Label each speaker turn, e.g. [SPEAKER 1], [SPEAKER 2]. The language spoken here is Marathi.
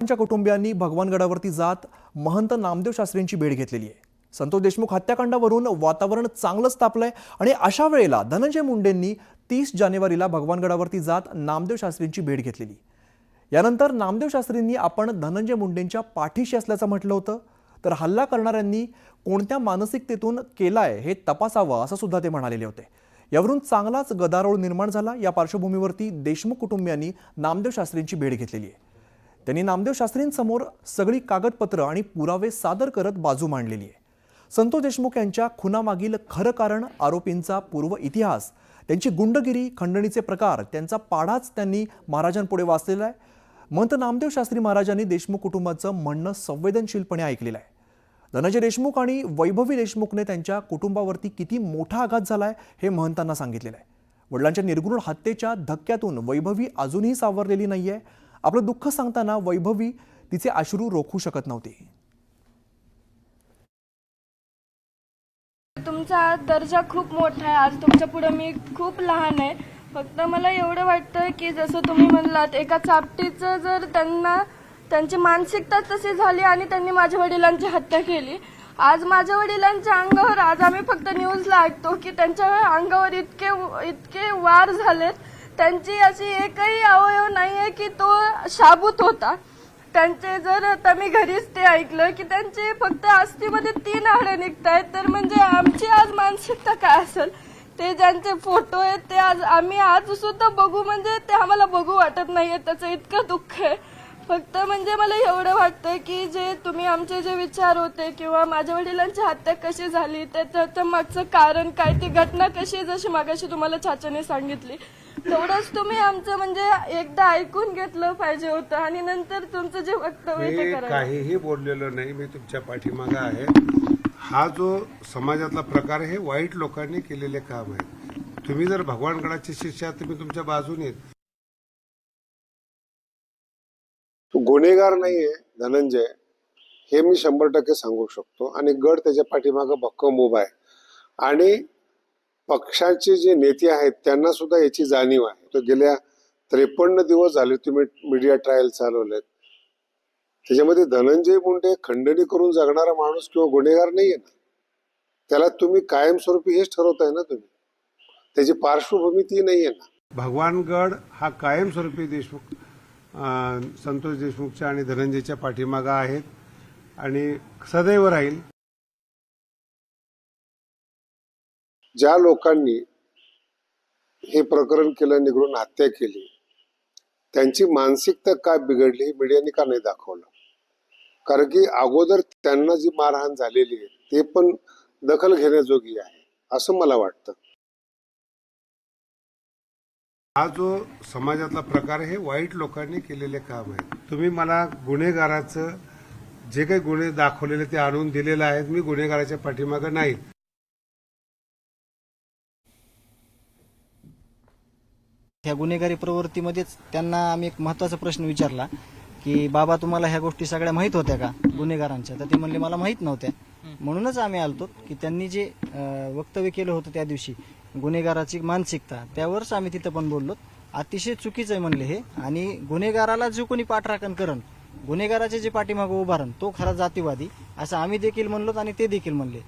[SPEAKER 1] त्यांच्या कुटुंबियांनी भगवानगडावरती जात महंत नामदेव शास्त्रींची भेट घेतलेली आहे. संतोष देशमुख हत्याकांडावरून वातावरण चांगलंच तापलंय आणि अशा वेळेला धनंजय मुंडेंनी तीस जानेवारीला भगवानगडावरती जात नामदेव शास्त्रींची भेट घेतलेली. यानंतर नामदेव शास्त्रींनी आपण धनंजय मुंडेंच्या पाठीशी असल्याचं म्हटलं होतं. तर हल्ला करणाऱ्यांनी कोणत्या मानसिकतेतून केलाय हे तपासावं असं सुद्धा ते म्हणालेले होते. यावरून चांगलाच गदारोळ निर्माण झाला. या पार्श्वभूमीवरती देशमुख कुटुंबियांनी नामदेव शास्त्रींची भेट घेतलेली आहे. त्यांनी नामदेव शास्त्रींसमोर सगळी कागदपत्र आणि पुरावे सादर करत बाजू मांडलेली आहे. संतोष देशमुख यांच्या खुनामागील खरं कारण आरोपींचा पूर्व इतिहास त्यांची गुंडगिरी खंडणीचे प्रकार त्यांचा पाढाच त्यांनी महाराजांपुढे वाचलेला आहे. मंत नामदेव शास्त्री महाराजांनी देशमुख कुटुंबाचं म्हणणं संवेदनशीलपणे ऐकलेलं आहे. धनंजय देशमुख आणि वैभवी देशमुखने त्यांच्या कुटुंबावरती किती मोठा आघात झाला आहे हे महंतांना सांगितलेलं आहे. वडिलांच्या निर्गुण हत्येच्या धक्क्यातून वैभवी अजूनही सावरलेली नाही आहे आपलं दुःख सांगताना वैभवी तिचे अश्रू रोखू शकत नव्हते.
[SPEAKER 2] तुमचा दर्जा खूप मोठा आहे. आज तुमच्यापुढे मी खूप लहान आहे. फक्त मला एवढं वाटतं की जसं तुम्ही म्हणलात एका चापटीचं जर त्यांना त्यांची मानसिकता तशी झाली आणि त्यांनी माझ्या वडिलांची हत्या केली आज माझ्या वडिलांच्या अंगावर आज आम्ही फक्त न्यूजला ऐकतो की त्यांच्या अंगावर इतके इतके वार झालेत त्यांची अशी एकही अवयव नाहीये की तो शाबूत होता. त्यांचे जर आता मी घरीच ते ऐकलं की त्यांचे फक्त अस्थिमध्ये तीन हाडं निघत आहेत तर म्हणजे आमची आज मानसिकता काय असेल? ते ज्यांचे फोटो आहेत ते आज आम्ही आज सुद्धा बघू म्हणजे ते आम्हाला बघू वाटत नाहीये त्याचं इतकं दुःख आहे. फक्त म्हणजे मला एवढं वाटतं की जे तुम्ही आमचे जे विचार होते किंवा माझ्या वडिलांची हत्या कशी झाली त्याचं मागचं कारण काय ती घटना कशी जशी मागाशी तुम्हाला चाचाने सांगितली तेवढंच तुम्ही आमचं म्हणजे एकदा ऐकून घेतलं पाहिजे होतं आणि नंतर तुमचं जे वक्तव्य ते
[SPEAKER 3] मी काहीही बोललेलो नाही मी तुमच्या पाठीमागं आहे. हा जो समाजातला प्रकार आहे हे वाईट लोकांनी केलेले काम आहे. तुम्ही जर भगवानगडाचे शिष्य आहात तुम्ही तुमच्या बाजूने आहेत.
[SPEAKER 4] तो गुन्हेगार नाहीये धनंजय. हे मी शंभर टक्के सांगू शकतो. आणि गड त्याच्या पाठीमागं भक्कम उभा आहे. आणि पक्षाचे जे नेते आहेत त्यांना सुद्धा याची जाणीव आहे. तर गेल्या त्रेपन्न दिवस झाले तुम्ही मीडिया ट्रायल चालवलेत. त्याच्यामध्ये धनंजय मुंडे खंडणी करून जगणारा माणूस किंवा गुन्हेगार नाहीये ना. त्याला तुम्ही कायमस्वरूपी हेच ठरवताय ना तुम्ही. त्याची पार्श्वभूमी ती नाहीये ना.
[SPEAKER 3] भगवानगड हा कायमस्वरूपी देशमुख संतोष देशमुखच्या आणि धनंजयच्या पाठीमागं आहेत. आणि सदैव राहील.
[SPEAKER 4] ज्या लोकांनी हे प्रकरण केलं निघडून हत्या केली त्यांची मानसिकता काय बिघडली हे मीडियाने का नाही दाखवलं? कारण की अगोदर त्यांना जी मारहाण झालेली आहे ते पण दखल घेण्याजोगी आहे असं मला वाटतं.
[SPEAKER 3] हा जो समाजातला प्रकार हे वाईट लोकांनी केलेले काम आहे. तुम्ही मला गुन्हेगाराचं जे काही गुन्हे दाखवलेले ते आणून दिलेले आहेत मी गुन्हेगाराच्या पाठीमागं नाही.
[SPEAKER 5] ह्या गुन्हेगारी प्रवृत्तीमध्येच त्यांना आम्ही एक महत्त्वाचा प्रश्न विचारला की बाबा तुम्हाला ह्या गोष्टी सगळ्या माहीत होत्या का गुन्हेगारांच्या? तर ते म्हणले मला माहीत नव्हत्या. म्हणूनच आम्ही आलतो की त्यांनी जे वक्तव्य केलं होतं त्या दिवशी गुन्हेगाराची मानसिकता त्यावरच आम्ही तिथं पण बोललो. अतिशय चुकीचं आहे म्हणले हे. आणि गुन्हेगाराला जो कोणी पाठराखण करण गुन्हेगाराचे जे पाठीमागं उभारण तो खरा जातीवादी असं आम्ही देखील म्हणलो आणि ते देखील म्हणले.